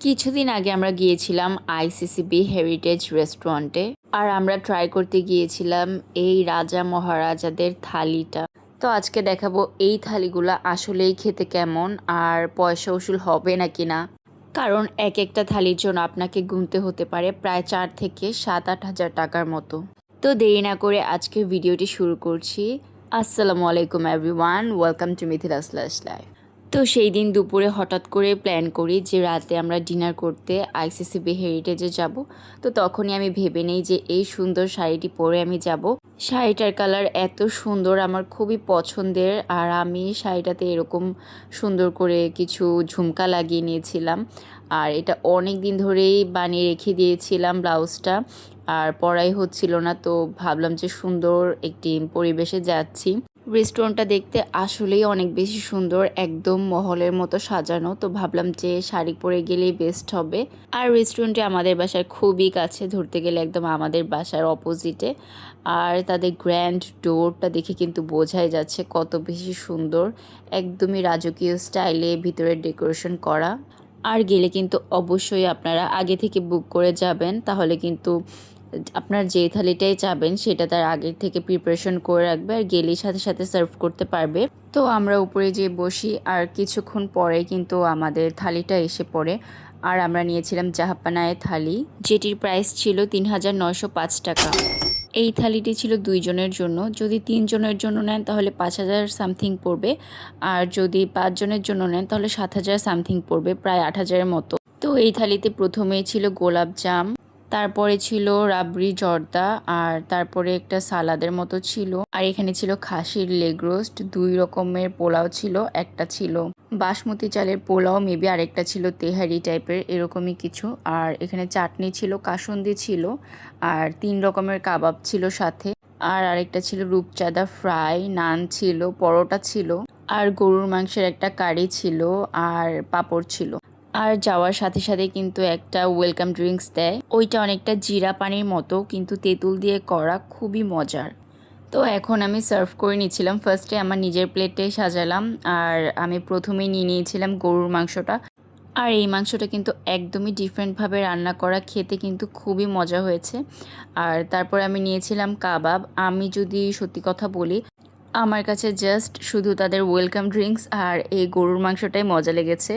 কিছুদিন আগে আমরা গিয়েছিলাম আইসিসিবি হেরিটেজ রেস্টুরেন্টে আর আমরা ট্রাই করতে গিয়েছিলাম এই রাজা মহারাজাদের থালিটা। তো আজকে দেখাবো এই থালিগুলো আসলেই খেতে কেমন আর পয়সা উসুল হবে নাকি না। কারণ এক একটা থালির জন্য আপনাকে গুনতে হতে পারে প্রায় চার থেকে সাত আট হাজার টাকার মতো। তো দেরি না করে আজকে ভিডিওটি শুরু করছি। আসসালামু আলাইকুম everyone welcome to Mithila slash life তো সেই দিন দুপুরে হঠাৎ করে প্ল্যান করি যে রাতে আমরা ডিনার করতে আইসিসিবি হেরিটেজে যাব। তো তখনই আমি ভেবে নেই যে এই সুন্দর শাড়িটি পরে আমি যাব। শাড়িটার কালার এত সুন্দর, আমার খুবই পছন্দের আর আমি শাড়িটাতে এরকম সুন্দর করে কিছু ঝুমকা লাগিয়ে নিয়েছিলাম। আর এটা অনেক দিন ধরেই বানিয়ে রেখে দিয়েছিলাম ব্লাউজটা আর পরাই হচ্ছিল না, তো ভাবলাম যে সুন্দর একটি পরিবেশে যাচ্ছি। রেস্টুরেন্টটা দেখতে আসলেই অনেক বেশি সুন্দর, একদম মহলের মতো সাজানো। তো ভাবলাম যে শাড়ি পরে গেলেই বেস্ট হবে। আর রেস্টুরেন্টে আমাদের বাসার খুবই কাছে, ধরতে গেলে একদম আমাদের বাসার অপোজিটে আর তাদের গ্র্যান্ড ডোরটা দেখে কিন্তু বোঝাই যাচ্ছে কত বেশি সুন্দর, একদমই রাজকীয় স্টাইলে ভিতরে ডেকোরেশন করা। আর গেলে কিন্তু অবশ্যই আপনারা আগে থেকে বুক করে যাবেন, তাহলে কিন্তু আপনার যে থালিটাই চাবেন, সেটা তার আগের থেকে প্রিপারেশন করে রাখবে আর গেলেই সাথে সাথে সার্ভ করতে পারবে। তো আমরা উপরে যেয়ে বসি আর কিছুক্ষণ পরে কিন্তু আমাদের থালিটা এসে পড়ে। আর আমরা নিয়েছিলাম জাহাপানায় থালি, যেটির প্রাইস ছিল তিন হাজার নয়শো পাঁচ টাকা। এই থালিটি ছিল দুইজনের জন্য। যদি তিনজনের জন্য নেন, তাহলে পাঁচ হাজার সামথিং পড়বে। আর যদি পাঁচজনের জন্য নেন, তাহলে সাত হাজার সামথিং পড়বে, প্রায় আট হাজারের মতো। তো এই থালিতে প্রথমেই ছিল গোলাপ জাম। তারপরে ছিল রাবড়ি, জর্দা, আর তারপরে একটা সালাদের মতো ছিল। আর এখানে ছিল খাসির লেগ রোস্ট, দুই রকমের পোলাও ছিল, একটা ছিল বাসমতি চালের পোলাও, মেবি আরেকটা ছিল তেহারি টাইপের, এরকমই কিছু। আর এখানে চাটনি ছিল, কাসুন্দি ছিল, আর তিন রকমের কাবাব ছিল সাথে। আর আরেকটা ছিল রূপচাঁদা ফ্রাই, নান ছিল, পরোটা ছিল। আর গরুর মাংসের একটা কারি ছিল, আর পাঁপড় ছিল। আর যাওয়ার সাথে সাথে কিন্তু একটা ওয়েলকাম ড্রিঙ্কস দেয়। ওইটা অনেকটা জিরা পানির মতো, কিন্তু তেঁতুল দিয়ে করা খুবই মজার। তো এখন আমি সার্ভ করে নিয়েছিলাম। ফার্স্টে আমার নিজের প্লেটে সাজালাম আর আমি প্রথমেই নিয়ে নিয়েছিলাম গরুর মাংসটা। আর এই মাংসটা কিন্তু একদমই ডিফারেন্টভাবে রান্না করা, খেতে কিন্তু খুবই মজা হয়েছে। আর তারপর আমি নিয়েছিলাম কাবাব। আমি যদি সত্যি কথা বলি আমার কাছে জাস্ট শুধু তাদের ওয়েলকাম ড্রিঙ্কস আর এই গরুর মাংসটাই মজা লেগেছে।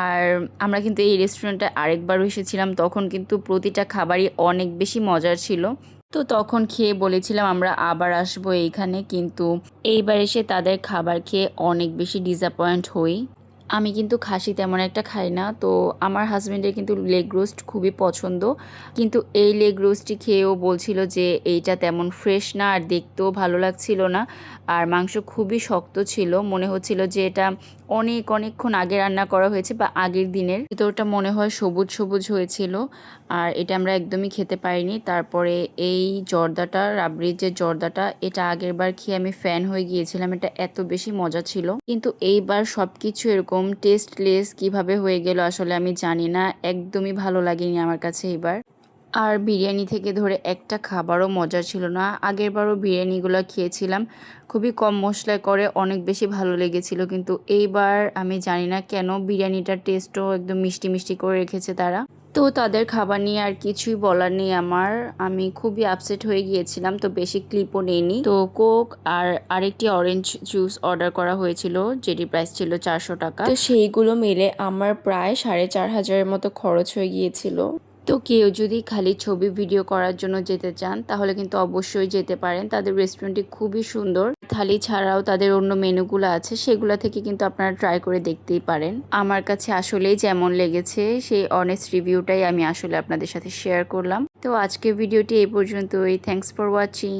আর আমরা কিন্তু এই রেস্টুরেন্টে আরেকবার এসেছিলাম, তখন কিন্তু প্রতিটা খাবারই অনেক বেশি মজার ছিল। তো তখন খেয়ে বলেছিলাম, আমরা আবার আসব এইখানে। কিন্তু এইবার এসে তাদের খাবার খেয়ে অনেক বেশি ডিসঅ্যাপয়েন্ট হই। আমি কিন্তু খাসি তেমন একটা খাই না। তো আমার হাজব্যান্ডের কিন্তু লেগ রোস্ট খুবই পছন্দ। কিন্তু এই লেগ রোস্টটি খেয়েও বলছিল যে, এইটা তেমন ফ্রেশ না আর দেখতেও ভালো লাগছিল না। আর মাংস খুবই শক্ত ছিল। মনে হচ্ছিল যে, এটা অনেক অনেকক্ষণ আগে রান্না করা হয়েছে বা আগের দিনের। তো ভিতরটা মনে হয় সবুজ সবুজ হয়েছিল আর এটা আমরা একদমই খেতে পারিনি। তারপরে এই জর্দাটা, রাবড়ির যে জর্দাটা, এটা আগের বার খেয়ে আমি ফ্যান হয়ে গিয়েছিলাম। এটা এত বেশি মজা ছিল। কিন্তু এইবার সব কিছু এরকম টেস্টলেস কীভাবে হয়ে গেল আসলে আমি জানি না। একদমই ভালো লাগেনি আমার কাছে এবার। আর বিরিয়ানি থেকে ধরে একটা খাবারও মজা ছিল না। আগের বারও বিরিয়ানিগুলো খেয়েছিলাম। খুবই কম মশলায় করে অনেক বেশি ভালো লেগেছিল, কিন্তু এইবার আমি জানি না কেন বিরিয়ানিটার টেস্টও একদম মিষ্টি মিষ্টি করে রেখেছে তারা। তো তাদের খাবার নিয়ে আর কিছুই বলার নেই আমার। আমি খুবই আপসেট হয়ে গিয়েছিলাম, তো বেশি ক্লিপও নেইনি। তো কোক আর আরেকটি অরেঞ্জ জুস অর্ডার করা হয়েছিল যেটি প্রাইস ছিল চারশো টাকা। তো সেইগুলো মিলে আমার প্রায় সাড়ে চার হাজারের মতো খরচ হয়ে গিয়েছিল। তো কেউ যদি খালি ছবি ভিডিও করার জন্য যেতে চান, তাহলে কিন্তু অবশ্যই যেতে পারেন। তাদের রেস্টুরেন্টটি খুবই সুন্দর। থালি ছাড়াও তাদের অন্য মেনুগুলো আছে, সেগুলো থেকে কিন্তু আপনারা ট্রাই করে দেখতেই পারেন। আমার কাছে আসলেই যেমন লেগেছে, সেই অনেস্ট রিভিউটাই আমি আসলে আপনাদের সাথে শেয়ার করলাম। তো আজকে ভিডিওটি এই পর্যন্তই। Thanks for watching